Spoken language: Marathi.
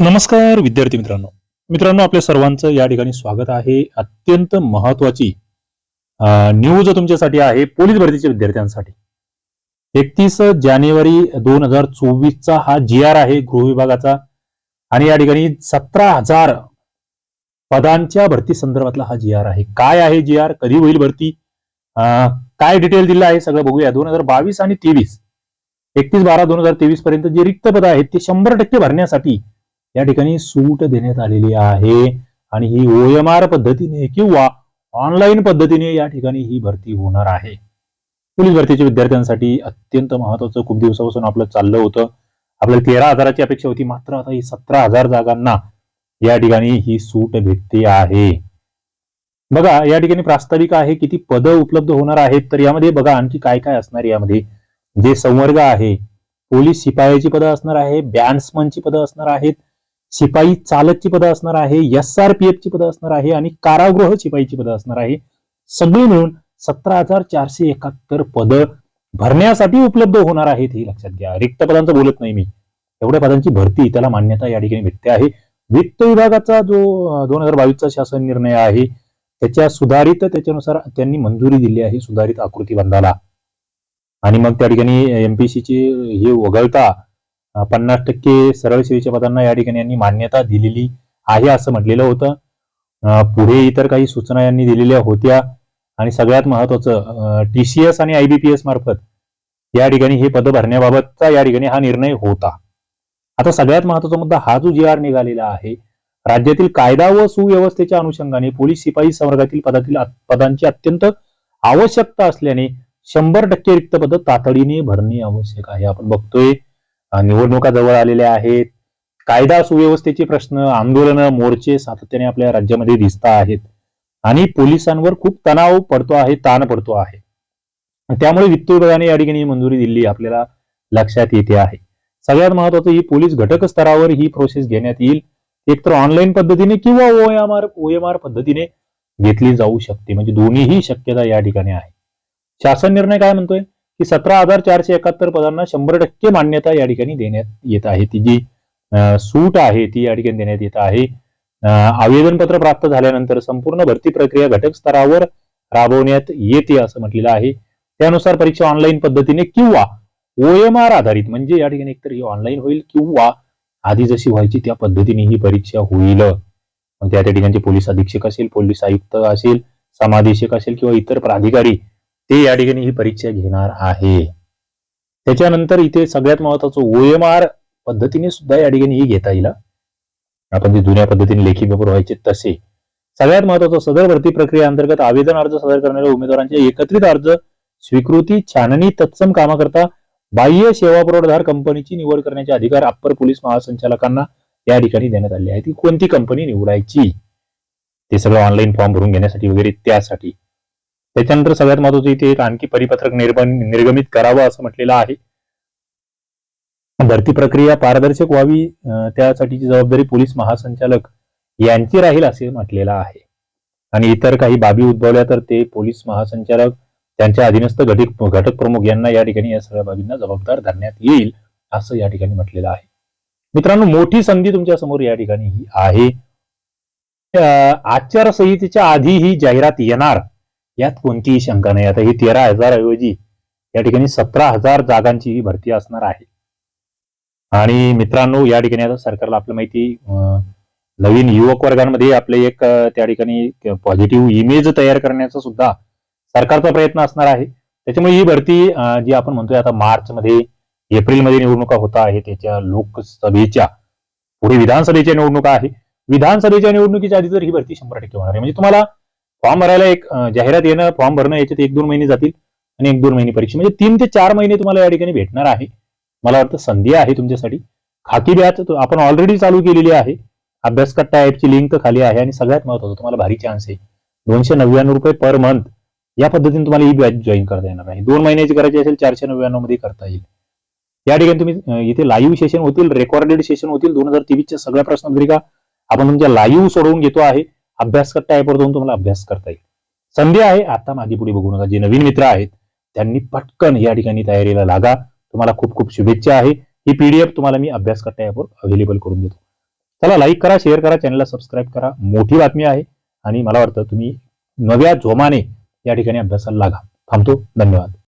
नमस्कार विद्यार्थी मित्रांनो. मित्रांनो आपल्या सर्वांचं या ठिकाणी स्वागत आहे. अत्यंत महत्वाची न्यूज तुमच्यासाठी आहे पोलीस भरतीच्या विद्यार्थ्यांसाठी. एकतीस जानेवारी दोन हजार चोवीसचा हा जी आर आहे गृह विभागाचा. आणि या ठिकाणी सतरा हजार पदांच्या भरती संदर्भातला हा जी आर आहे. काय आहे जी आर कधी होईल भरती? काय डिटेल दिलं आहे? सगळं बघूया. दोन हजार बावीस आणि तेवीस. एकतीस बारा दोन हजार तेवीस पर्यंत जे रिक्त पद आहेत ते शंभर टक्के भरण्यासाठी या ठिकाणी सूट देण्यात आलेली आहे. आणि ही ओएमआर पद्धतीने किंवा ऑनलाईन पद्धतीने या ठिकाणी ही भरती होणार आहे. पोलीस भरतीच्या विद्यार्थ्यांसाठी अत्यंत महत्वाचं खूप दिवसापासून आपलं चाललं होतं. आपल्याला तेरा हजाराची अपेक्षा होती मात्र आता ही सतरा हजार जागांना या ठिकाणी ही सूट भेटते आहे. बघा या ठिकाणी प्रास्ताविक आहे किती पदं उपलब्ध होणार आहेत तर यामध्ये बघा आणखी काय काय असणार यामध्ये. जे संवर्ग आहे पोलीस शिपायाची पदं असणार आहे बॅन्समनची पदं असणार आहेत शिपाई चालकची पदं असणार आहे एस आर पी एफची पदं असणार आहे आणि कारागृह शिपाईची पदं असणार आहे. सगळी मिळून सतरा हजार चारशे एकाहत्तर पदं भरण्यासाठी उपलब्ध होणार आहेत हे लक्षात घ्या. रिक्त पदांचं बोलत नाही मी. एवढ्या पदांची भरती त्याला मान्यता या ठिकाणी भेटते आहे. वित्त विभागाचा जो दोन हजार बावीसचा शासन निर्णय आहे त्याच्या सुधारित त्याच्यानुसार त्यांनी मंजुरी दिली आहे सुधारित आकृती बंधाला आणि मग त्या ठिकाणी एमपीसीचे हे वगळता पन्नास टक्के सरळ सेवेच्या पदांना या ठिकाणी यांनी मान्यता दिलेली आहे असं म्हटलेलं होतं. पुढे इतर काही सूचना यांनी दिलेल्या होत्या. आणि सगळ्यात महत्वाचं टीसीएस आणि आयबीपीएस मार्फत या ठिकाणी हे पद भरण्याबाबतचा या ठिकाणी हा निर्णय होता. आता सगळ्यात महत्त्वाचा मुद्दा हा जो जी आर निघालेला आहे राज्यातील कायदा व सुव्यवस्थेच्या अनुषंगाने पोलीस शिपाई संवर्गातील पदातील पदांची अत्यंत आवश्यकता असल्याने शंभर टक्के रिक्त पद तातडीने भरणे आवश्यक आहे. आपण बघतोय निवडणुका जवळ आलेल्या आहेत. कायदा सुव्यवस्थेचे प्रश्न आंदोलनं मोर्चे सातत्याने आपल्या राज्यामध्ये दिसत आहेत. आणि पोलिसांवर खूप तणाव पडतो आहे ताण पडतो आहे. त्यामुळे वित्त विभागाने या ठिकाणी मंजुरी दिली आपल्याला लक्षात येते आहे. सगळ्यात महत्वाचं ही पोलीस घटक स्तरावर ही प्रोसेस घेण्यात येईल. एकतर ऑनलाईन पद्धतीने किंवा ओएमआर ओएमआर पद्धतीने घेतली जाऊ शकते. म्हणजे दोन्हीही शक्यता या ठिकाणी आहे. शासन निर्णय काय म्हणतोय? की सतरा हजार चारशे एकाहत्तर पदांना शंभर टक्के मान्यता या ठिकाणी देण्यात येत आहे. ती जी सूट आहे ती या ठिकाणी देण्यात येत आहे. आवेदन आवेदनपत्र प्राप्त झाल्यानंतर संपूर्ण भरती प्रक्रिया घटक स्तरावर राबवण्यात येते असं म्हटलेलं आहे. त्यानुसार परीक्षा ऑनलाईन पद्धतीने किंवा ओएमआर आधारित म्हणजे या ठिकाणी एकतर ही ऑनलाईन होईल किंवा आधी जशी व्हायची त्या पद्धतीने ही परीक्षा होईल. मग त्या त्या ठिकाणचे पोलीस अधीक्षक असेल पोलीस आयुक्त असेल समादेशक असेल किंवा इतर प्राधिकारी ते या ठिकाणी ही परीक्षा घेणार आहे. त्याच्यानंतर इथे सगळ्यात महत्वाचं ओएमआर पद्धतीने सुद्धा या ठिकाणी ही घेता येईल. आपण जे जुन्या पद्धतीने लेखी पेपर व्हायचे तसे. सगळ्यात महत्वाचं सदर भरती प्रक्रिया अंतर्गत आवेदन अर्ज सादर करणाऱ्या उमेदवारांचे एकत्रित अर्ज स्वीकृती छाननी तत्सम कामाकरता बाह्य सेवा पुरवठादार कंपनीची निवड करण्याचे अधिकार अप्पर पोलीस महासंचालकांना या ठिकाणी देण्यात आले आहे ती कोणती कंपनी निवडायची? ते सगळं ऑनलाईन फॉर्म भरून घेण्यासाठी वगैरे त्यासाठी. त्याच्यानंतर सगळ्यात महत्वाचं इथे एक आणखी परिपत्रक निर्बन निर्गमित करावं असं म्हटलेलं आहे. भरती प्रक्रिया पारदर्शक व्हावी त्यासाठीची जबाबदारी पोलीस महासंचालक यांची राहील असे म्हटलेलं आहे. आणि इतर काही बाबी उद्भवल्या तर ते पोलीस महासंचालक त्यांच्या अधीनस्थ घटक घटक प्रमुख यांना या ठिकाणी या सगळ्या बाबींना जबाबदार धरण्यात येईल असं या ठिकाणी म्हटलेलं आहे. मित्रांनो मोठी संधी तुमच्यासमोर या ठिकाणी ही आहे आचारसंहितेच्या आधी ही जाहिरात येणार. यात कोणतीही शंका नाही. आता ही तेरा हजार ऐवजी या ठिकाणी सतरा हजार जागांची ही भरती असणार आहे. आणि मित्रांनो या ठिकाणी आता सरकारला आपलं माहिती नवीन युवक वर्गांमध्ये आपले एक त्या ठिकाणी पॉझिटिव्ह इमेज तयार करण्याचा सुद्धा सरकारचा प्रयत्न असणार आहे. त्याच्यामुळे ही भरती जी आपण म्हणतोय आता मार्च मध्ये एप्रिलमध्ये निवडणुका होत आहे त्याच्या लोकसभेच्या पुढे विधानसभेच्या निवडणुका आहे. विधानसभेच्या निवडणुकीच्या आधी तर ही भरती शंभर टक्के होणार आहे. म्हणजे तुम्हाला फॉर्म भरायला एक जाहिरात येणं फॉर्म भरणं याच्यात एक दोन महिने जातील आणि एक दोन महिने परीक्षा. म्हणजे तीन ते चार महिने तुम्हाला या ठिकाणी भेटणार आहे. मला वाटतं संधी आहे तुमच्यासाठी. खाकी बॅच आपण ऑलरेडी चालू केलेली आहे. अभ्यास कट्टा ऍपची लिंक खाली आहे आणि सगळ्यात महत्वाचं तुम्हाला भारी चान्स आहे. दोनशे नव्याण्णव रुपये पर मंथ या पद्धतीने तुम्हाला ही बॅच जॉईन करता येणार आहे. दोन महिन्याची करायची असेल चारशे नव्याण्णवमध्ये करता येईल. या ठिकाणी तुम्ही इथे लाईव्ह सेशन होतील रेकॉर्डेड सेशन होतील. दोन हजार तेवीसच्या सगळ्या प्रश्नपत्रिका आपण तुमच्या लाईव्ह सोडवून घेतो आहे. अभ्यास करता ऍपवर जाऊन तुम्हाला अभ्यास करता येईल. संधी आहे आता मागे पुढे बघू नका. जे नवीन मित्र आहेत त्यांनी पटकन या ठिकाणी तयारीला लागा. तुम्हाला खूप खूप शुभेच्छा आहे. ही पीडीएफ तुम्हाला मी अभ्यास करता ऍपवर अवेलेबल करून देतो. चला लाईक करा शेअर करा चॅनलला सबस्क्राईब करा. मोठी बातमी आहे आणि मला वाटतं तुम्ही नव्या जोमाने या ठिकाणी अभ्यासाला लागा. थांबतो. धन्यवाद.